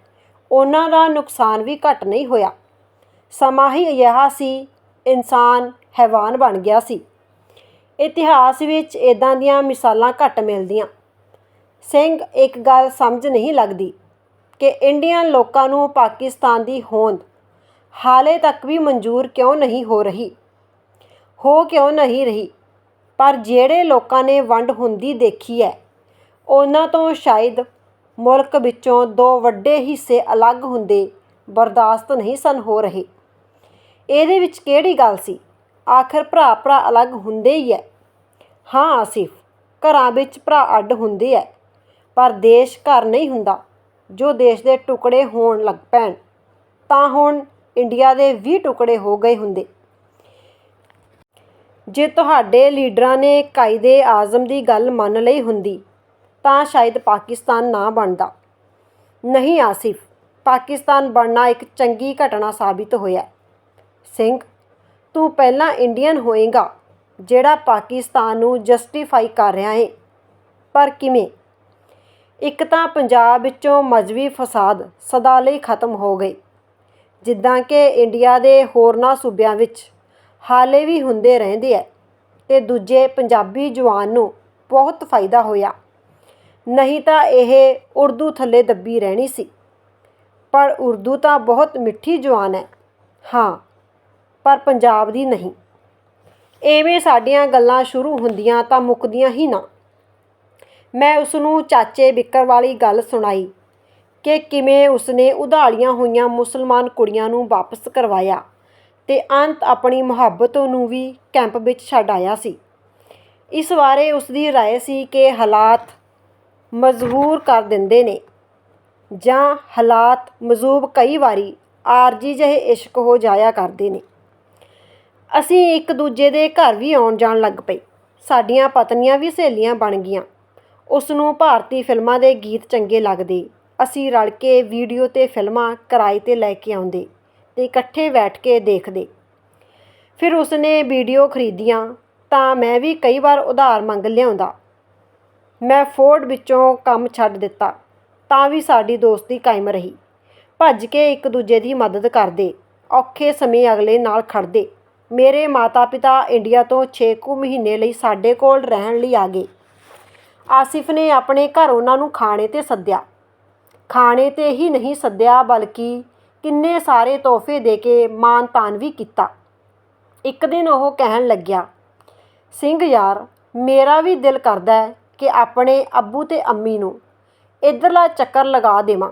A: ਉਹਨਾਂ ਦਾ ਨੁਕਸਾਨ ਵੀ ਘੱਟ ਨਹੀਂ ਹੋਇਆ। ਸਮਾਂ ਹੀ ਅਜਿਹਾ ਸੀ, ਇਨਸਾਨ ਹੈਵਾਨ ਬਣ ਗਿਆ ਸੀ। ਇਤਿਹਾਸ ਵਿੱਚ ਇਦਾਂ ਦੀਆਂ ਮਿਸਾਲਾਂ ਘੱਟ ਮਿਲਦੀਆਂ। ਸਿੰਘ ਇੱਕ ਗੱਲ ਸਮਝ ਨਹੀਂ ਲੱਗਦੀ ਕਿ ਇੰਡੀਅਨ ਲੋਕਾਂ ਨੂੰ ਪਾਕਿਸਤਾਨ ਦੀ ਹੋਂਦ ਹਾਲੇ ਤੱਕ ਵੀ ਮਨਜ਼ੂਰ ਕਿਉਂ ਨਹੀਂ ਹੋ ਰਹੀ। ਹੋ ਕਿਉਂ ਨਹੀਂ ਰਹੀ? ਪਰ ਜਿਹੜੇ ਲੋਕਾਂ ਨੇ ਵੰਡ ਹੁੰਦੀ ਦੇਖੀ ਹੈ, ਉਹਨਾਂ ਤੋਂ ਸ਼ਾਇਦ ਮੁਲਕ ਵਿੱਚੋਂ ਦੋ ਵੱਡੇ ਹਿੱਸੇ ਅਲੱਗ ਹੁੰਦੇ ਬਰਦਾਸ਼ਤ ਨਹੀਂ ਸਨ ਹੋ ਰਹੇ। ਇਹਦੇ ਵਿੱਚ ਕਿਹੜੀ ਗੱਲ ਸੀ? ਆਖਰ ਭਰਾ ਭਰਾ ਅਲੱਗ ਹੁੰਦੇ ਹੀ ਹੈ ਹਾਂ ਆਸਿਫ, ਘਰਾਂ ਵਿੱਚ ਭਰਾ ਅੱਡ ਹੁੰਦੇ ਹੈ ਪਰ ਦੇਸ਼ ਘਰ ਨਹੀਂ ਹੁੰਦਾ, ਜੋ ਦੇਸ਼ ਦੇ ਟੁਕੜੇ ਹੋਣ ਲੱਗ ਪੈਣ। ਤਾਂ ਹੁਣ ਇੰਡੀਆ ਦੇ 20 ਟੁਕੜੇ ਹੋ ਗਏ ਹੁੰਦੇ। ਜੇ ਤੁਹਾਡੇ ਲੀਡਰਾਂ ਨੇ ਕਾਇਦੇ ਆਜ਼ਮ ਦੀ ਗੱਲ ਮੰਨ ਲਈ ਹੁੰਦੀ ਤਾਂ ਸ਼ਾਇਦ ਪਾਕਿਸਤਾਨ ਨਾ ਬਣਦਾ। ਨਹੀਂ ਆਸਿਫ, ਪਾਕਿਸਤਾਨ ਬਣਨਾ ਇੱਕ ਚੰਗੀ ਘਟਨਾ ਸਾਬਿਤ ਹੋਇਆ। ਸਿੰਘ, ਤੂੰ ਪਹਿਲਾਂ ਇੰਡੀਅਨ ਹੋਏਗਾ, ਜਿਹੜਾ ਪਾਕਿਸਤਾਨ ਨੂੰ ਜਸਟੀਫਾਈ ਕਰ ਰਿਹਾ ਹੈ ਪਰ ਕਿਵੇਂ? ਇੱਕ ਤਾਂ ਪੰਜਾਬ ਵਿੱਚੋਂ ਮਜ਼ਬੀ ਫਸਾਦ ਸਦਾ ਲਈ ਖਤਮ ਹੋ ਗਈ ਜਿੱਦਾਂ ਕਿ ਇੰਡੀਆ ਦੇ ਹੋਰਨਾਂ ਸੂਬਿਆਂ ਵਿੱਚ ਹਾਲੇ ਵੀ ਹੁੰਦੇ ਰਹਿੰਦੇ ਹੈ ਤੇ ਦੂਜੇ ਪੰਜਾਬੀ ਜਵਾਨ ਨੂੰ ਬਹੁਤ ਫਾਇਦਾ ਹੋਇਆ। ਨਹੀਂ ਤਾਂ ਇਹ ਉਰਦੂ ਥੱਲੇ ਦੱਬੀ ਰਹਿਣੀ ਸੀ ਪਰ ਉਰਦੂ ਤਾਂ ਬਹੁਤ ਮਿੱਠੀ ਜਵਾਨ ਹੈ ਹਾਂ ਪਰ ਪੰਜਾਬ ਦੀ ਨਹੀਂ ਐਵੇਂ ਸਾਡੀਆਂ ਗੱਲਾਂ ਸ਼ੁਰੂ ਹੁੰਦੀਆਂ ਤਾਂ ਮੁੱਕਦੀਆਂ ਹੀ ਨਾ ਮੈਂ ਉਸ ਨੂੰ ਚਾਚੇ ਬਿੱਕਰ ਵਾਲੀ ਗੱਲ ਸੁਣਾਈ ਕਿ ਕਿਵੇਂ ਉਸਨੇ ਉਧਾਲੀਆਂ ਹੋਈਆਂ ਮੁਸਲਮਾਨ ਕੁੜੀਆਂ ਨੂੰ ਵਾਪਸ ਕਰਵਾਇਆ ਤੇ ਅੰਤ ਆਪਣੀ ਮੁਹੱਬਤ ਨੂੰ ਵੀ ਕੈਂਪ ਵਿੱਚ ਛੱਡ ਆਇਆ ਸੀ ਇਸ ਬਾਰੇ ਉਸ ਦੀ رائے ਸੀ ਕਿ ਹਾਲਾਤ ਮਜਬੂਰ ਕਰ ਦਿੰਦੇ ਨੇ ਜਾਂ ਹਾਲਾਤ ਮਜ਼ੂਬ ਕਈ ਵਾਰੀ ਆਰਜੀ ਜਿਹੇ ਇਸ਼ਕ ਹੋ ਜਾਇਆ ਕਰਦੇ ਨੇ। ਅਸੀਂ ਇੱਕ ਦੂਜੇ ਦੇ ਘਰ ਵੀ ਆਉਣ ਜਾਣ ਲੱਗ ਪਏ। ਸਾਡੀਆਂ ਪਤਨੀਆਂ ਵੀ ਸਹੇਲੀਆਂ ਬਣ ਗਈਆਂ। ਉਸ ਨੂੰ ਭਾਰਤੀ ਫਿਲਮਾਂ ਦੇ ਗੀਤ ਚੰਗੇ ਲੱਗਦੇ। ਅਸੀਂ ਰਲ ਕੇ ਵੀਡੀਓ ਤੇ ਫਿਲਮਾਂ ਕਿਰਾਏ ਤੇ ਲੈ ਕੇ ਆਉਂਦੇ ਤੇ ਇਕੱਠੇ ਬੈਠ ਕੇ ਦੇਖਦੇ। ਫਿਰ ਉਸਨੇ ਵੀਡੀਓ ਖਰੀਦੀਆਂ ਤਾਂ ਮੈਂ ਵੀ ਕਈ ਵਾਰ ਉਧਾਰ ਮੰਗ ਲਿਆਉਂਦਾ। ਮੈਂ ਫੋਰਡ ਵਿੱਚੋਂ ਕੰਮ ਛੱਡ ਦਿੱਤਾ, ਤਾਂ ਵੀ ਸਾਡੀ ਦੋਸਤੀ ਕਾਇਮ ਰਹੀ। ਭੱਜ ਕੇ ਇੱਕ ਦੂਜੇ ਦੀ ਮਦਦ ਕਰਦੇ, ਔਖੇ ਸਮੇਂ ਅਗਲੇ ਨਾਲ ਖੜਦੇ ਮੇਰੇ ਮਾਤਾ-ਪਿਤਾ ਇੰਡੀਆ ਤੋਂ 6 ਕੁ ਮਹੀਨੇ ਲਈ ਸਾਡੇ ਕੋਲ ਰਹਿਣ ਲਈ ਆ ਗਏ। ਆਸਿਫ ਨੇ ਆਪਣੇ ਘਰ ਉਹਨਾਂ ਨੂੰ ਖਾਣੇ ਤੇ ਸੱਦਿਆ। ਖਾਣੇ ਤੇ ਹੀ ਨਹੀਂ ਸੱਦਿਆ, ਬਲਕਿ ਕਿੰਨੇ ਸਾਰੇ ਤੋਹਫੇ ਦੇ ਕੇ ਮਾਨ ਤਾਨ ਵੀ ਕੀਤਾ। ਇੱਕ ਦਿਨ ਉਹ ਕਹਿਣ ਲੱਗਿਆ, ਸਿੰਘ ਯਾਰ, ਮੇਰਾ ਵੀ ਦਿਲ ਕਰਦਾ ਹੈ ਕਿ ਆਪਣੇ ਅੱਬੂ ਤੇ ਅੰਮੀ ਨੂੰ ਇੱਧਰਲਾ ਚੱਕਰ ਲਗਾ ਦੇਵਾਂ।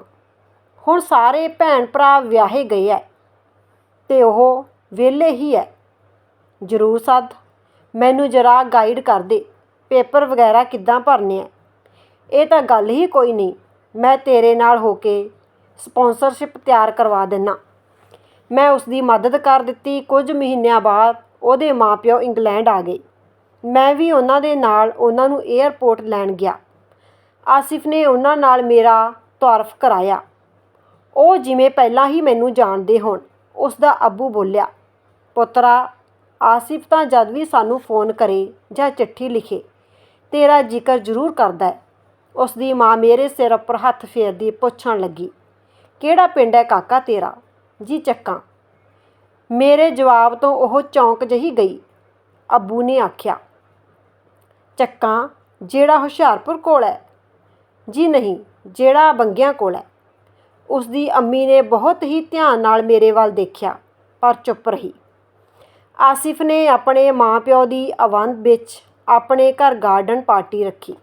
A: ਹੁਣ ਸਾਰੇ ਭੈਣ ਭਰਾ ਵਿਆਹੇ ਗਏ ਐ ਤੇ ਉਹ ਵਿਹਲੇ ਹੀ ਐ। ਜ਼ਰੂਰ ਸੱਦ, ਮੈਨੂੰ ਜਰਾ ਗਾਈਡ ਕਰ ਦੇ, ਪੇਪਰ ਵਗੈਰਾ ਕਿੱਦਾਂ ਭਰਨੇ ਐ। ਇਹ ਤਾਂ ਗੱਲ ਹੀ ਕੋਈ ਨਹੀਂ, ਮੈਂ ਤੇਰੇ ਨਾਲ ਹੋ ਕੇ ਸਪਾਂਸਰਸ਼ਿਪ ਤਿਆਰ ਕਰਵਾ ਦਿੰਨਾ। ਮੈਂ ਉਸ ਦੀ ਮਦਦ ਕਰ ਦਿੱਤੀ ਕੁਝ ਮਹੀਨਿਆਂ ਬਾਅਦ ਉਹਦੇ ਮਾਪਿਓ ਇੰਗਲੈਂਡ ਆ ਗਏ। ਮੈਂ ਵੀ ਉਹਨਾਂ ਦੇ ਨਾਲ ਉਹਨਾਂ ਨੂੰ ਏਅਰਪੋਰਟ ਲੈਣ ਗਿਆ। ਆਸਿਫ ਨੇ ਉਹਨਾਂ ਨਾਲ ਮੇਰਾ ਤਾਰਫ ਕਰਾਇਆ। ਉਹ ਜਿਵੇਂ ਪਹਿਲਾਂ ਹੀ ਮੈਨੂੰ ਜਾਣਦੇ ਹੋਣ, ਉਸ ਦਾ ਅੱਬੂ ਬੋਲਿਆ, ਪੁੱਤਰਾ, ਆਸਿਫ ਤਾਂ ਜਦ ਵੀ ਸਾਨੂੰ ਫੋਨ ਕਰੇ ਜਾਂ ਚਿੱਠੀ ਲਿਖੇ, ਤੇਰਾ ਜ਼ਿਕਰ ਜ਼ਰੂਰ ਕਰਦਾ ਹੈ। ਉਸ ਦੀ ਮਾਂ ਮੇਰੇ ਸਿਰ ਉੱਪਰ ਹੱਥ ਫੇਰਦੀ ਪੁੱਛਣ ਲੱਗੀ, ਕਿਹੜਾ ਪਿੰਡ ਹੈ ਕਾਕਾ ਤੇਰਾ? ਜੀ, ਚੱਕਾਂ। ਮੇਰੇ ਜਵਾਬ ਤੋਂ ਉਹ ਚੌਂਕ ਜਹੀ ਗਈ। ਅੱਬੂ ਨੇ ਆਖਿਆ ਚੱਕਾਂ ਜਿਹੜਾ ਹੁਸ਼ਿਆਰਪੁਰ ਕੋਲ ਹੈ। ਜੀ ਨਹੀਂ, ਜਿਹੜਾ ਬੰਗਿਆਂ ਕੋਲ ਹੈ। ਉਸ ਦੀ ਅੰਮੀ ਨੇ ਬਹੁਤ ਹੀ ਧਿਆਨ ਨਾਲ ਮੇਰੇ ਵੱਲ ਦੇਖਿਆ, ਪਰ ਚੁੱਪ ਰਹੀ। ਆਸਿਫ ਨੇ ਆਪਣੇ ਮਾਂ-ਪਿਓ ਦੀ ਆਵੰਦ ਵਿੱਚ ਆਪਣੇ ਘਰ ਗਾਰਡਨ ਪਾਰਟੀ ਰੱਖੀ।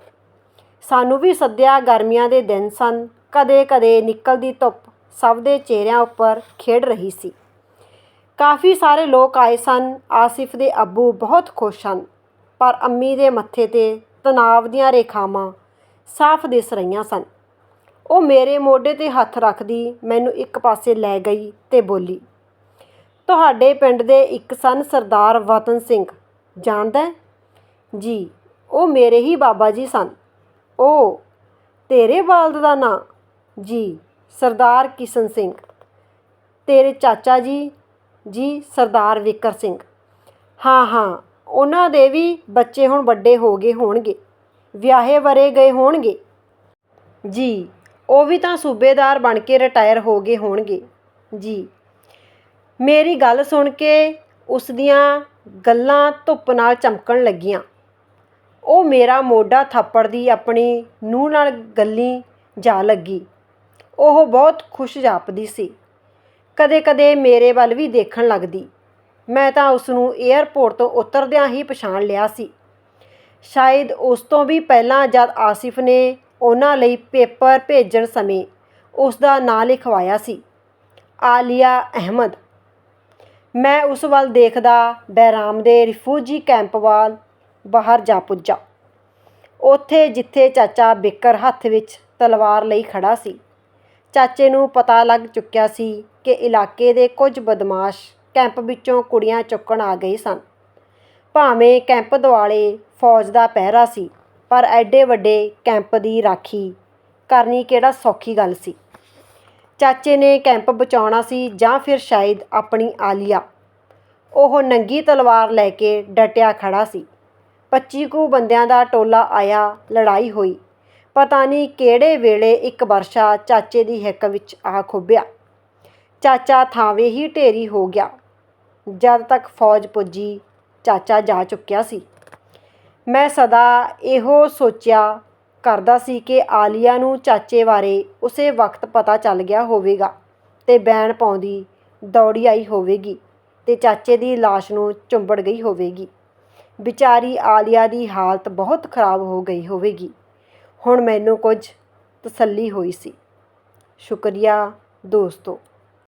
A: ਸਾਨੂੰ ਵੀ ਸੱਦਿਆ ਗਰਮੀਆਂ ਦੇ ਦਿਨ ਸਨ। ਕਦੇ-ਕਦੇ ਨਿਕਲਦੀ ਧੁੱਪ ਸਭ ਦੇ ਚਿਹਰਿਆਂ ਉੱਪਰ ਖੇਡ ਰਹੀ ਸੀ। ਕਾਫੀ ਸਾਰੇ ਲੋਕ ਆਏ ਸਨ। ਆਸਿਫ ਦੇ ਅੱਬੂ ਬਹੁਤ ਖੁਸ਼ ਹਨ। ਪਰ ਅੰਮੀ ਦੇ ਮੱਥੇ ਤੇ ਤਣਾਅ ਦੀਆਂ ਰੇਖਾਵਾਂ ਸਾਫ਼ ਦਿਸ ਰਹੀਆਂ ਸਨ। ਉਹ ਮੇਰੇ ਮੋਢੇ ਤੇ ਹੱਥ ਰੱਖਦੀ ਮੈਨੂੰ ਇੱਕ ਪਾਸੇ ਲੈ ਗਈ ਤੇ ਬੋਲੀ, ਤੁਹਾਡੇ ਪਿੰਡ ਦੇ ਇੱਕ ਸਨ ਸਰਦਾਰ ਵਤਨ ਸਿੰਘ। ਜਾਣਦਾ ਜੀ, ਉਹ ਮੇਰੇ ਹੀ ਬਾਬਾ ਜੀ ਸਨ। ਉਹ, ਤੇਰੇ ਵਾਲਦ ਦਾ ਨਾਂ? ਜੀ, ਸਰਦਾਰ ਕਿਸ਼ਨ ਸਿੰਘ। ਤੇਰੇ ਚਾਚਾ ਜੀ? ਜੀ, ਸਰਦਾਰ ਵਿਕਰ ਸਿੰਘ। ਹਾਂ ਹਾਂ ਉਹਨਾਂ ਦੇ ਵੀ ਬੱਚੇ ਹੁਣ ਵੱਡੇ ਹੋ ਗਏ ਹੋਣਗੇ, ਵਿਆਹੇ ਵਰੇ ਗਏ ਹੋਣਗੇ। ਜੀ, ਉਹ ਵੀ ਤਾਂ ਸੂਬੇਦਾਰ ਬਣ ਕੇ ਰਿਟਾਇਰ ਹੋ ਗਏ ਹੋਣਗੇ। ਜੀ, ਮੇਰੀ ਗੱਲ ਸੁਣ ਕੇ ਉਸ ਦੀਆਂ ਗੱਲਾਂ ਧੁੱਪ ਨਾਲ ਚਮਕਣ ਲੱਗੀਆਂ। ਉਹ ਮੇਰਾ ਮੋਢਾ ਥਾਪੜਦੀ ਆਪਣੀ ਨੂੰਹ ਨਾਲ ਗੱਲੀ ਜਾ ਲੱਗੀ। ਉਹ ਬਹੁਤ ਖੁਸ਼ ਜਾਪਦੀ ਸੀ। ਕਦੇ-ਕਦੇ ਮੇਰੇ ਵੱਲ ਵੀ ਦੇਖਣ ਲੱਗਦੀ। ਮੈਂ ਤਾਂ ਉਸ ਨੂੰ 에ਅਰਪੋਰਟ ਤੋਂ ਉਤਰਦਿਆਂ ਹੀ ਪਛਾਣ ਲਿਆ ਸੀ। ਸ਼ਾਇਦ ਉਸ ਤੋਂ ਵੀ ਪਹਿਲਾਂ ਜਦ ਆਸਿਫ ਨੇ ਉਹਨਾਂ ਲਈ ਪੇਪਰ ਭੇਜਣ ਸਮੇਂ ਉਸ ਦਾ ਨਾਂ ਲਿਖਵਾਇਆ ਸੀ, ਆਲੀਆ ਅਹਿਮਦ। ਮੈਂ ਉਸ ਵੱਲ ਦੇਖਦਾ ਬੈਰਾਮ ਦੇ ਰਿਫਿਊਜੀ ਕੈਂਪ ਵੱਲ ਬਾਹਰ ਜਾ ਪੁੱਜਾ। ਉੱਥੇ ਜਿੱਥੇ ਚਾਚਾ ਬਿੱਕਰ ਹੱਥ ਵਿੱਚ ਤਲਵਾਰ ਲਈ ਖੜਾ ਸੀ, ਚਾਚੇ ਨੂੰ ਪਤਾ ਲੱਗ ਚੁੱਕਿਆ ਸੀ ਕਿ ਇਲਾਕੇ ਦੇ ਕੁਝ ਬਦਮਾਸ਼ ਕੈਂਪ ਵਿੱਚੋਂ ਕੁੜੀਆਂ ਚੁੱਕਣ ਆ ਗਏ ਸਨ। ਭਾਵੇਂ ਕੈਂਪ ਦੁਆਲੇ ਫੌਜ ਦਾ ਪਹਿਰਾ ਸੀ, ਪਰ ਐਡੇ ਵੱਡੇ ਕੈਂਪ ਦੀ ਰਾਖੀ ਕਰਨੀ ਕਿਹੜਾ ਸੌਖੀ ਗੱਲ ਸੀ। ਚਾਚੇ ਨੇ ਕੈਂਪ ਬਚਾਉਣਾ ਸੀ ਜਾਂ ਫਿਰ ਸ਼ਾਇਦ ਆਪਣੀ ਆਲੀਆ। ਉਹ ਨੰਗੀ ਤਲਵਾਰ ਲੈ ਕੇ ਡਟਿਆ ਖੜਾ ਸੀ। 25 ਕੁ ਬੰਦਿਆਂ ਦਾ ਟੋਲਾ ਆਇਆ, ਲੜਾਈ ਹੋਈ। ਪਤਾ ਨਹੀਂ ਕਿਹੜੇ ਵੇਲੇ ਇੱਕ ਵਰਸ਼ਾ ਚਾਚੇ ਦੀ ਹਿੱਕ ਵਿੱਚ ਆ ਖੁੱਬਿਆ ਚਾਚਾ ਥਾਵੇਂ ਹੀ ਢੇਰੀ ਹੋ ਗਿਆ। ਜਦ ਤੱਕ ਫੌਜ ਪੁੱਜੀ, ਚਾਚਾ ਜਾ ਚੁੱਕਿਆ ਸੀ। ਮੈਂ ਸਦਾ ਇਹੋ ਸੋਚਿਆ ਕਰਦਾ ਸੀ ਕਿ ਆਲੀਆ ਨੂੰ ਚਾਚੇ ਬਾਰੇ ਉਸੇ ਵਕਤ ਪਤਾ ਚੱਲ ਗਿਆ ਹੋਵੇਗਾ ਤੇ ਬੈਣ ਪਾਉਂਦੀ ਦੌੜੀ ਆਈ ਹੋਵੇਗੀ ਤੇ ਚਾਚੇ ਦੀ ਲਾਸ਼ ਨੂੰ ਚੁੰਬੜ ਗਈ ਹੋਵੇਗੀ। ਵਿਚਾਰੀ ਆਲੀਆ ਦੀ ਹਾਲਤ ਬਹੁਤ ਖਰਾਬ ਹੋ ਗਈ ਹੋਵੇਗੀ। ਹੁਣ ਮੈਨੂੰ ਕੁਝ ਤਸੱਲੀ ਹੋਈ ਸੀ। ਸ਼ੁਕਰੀਆ ਦੋਸਤੋ।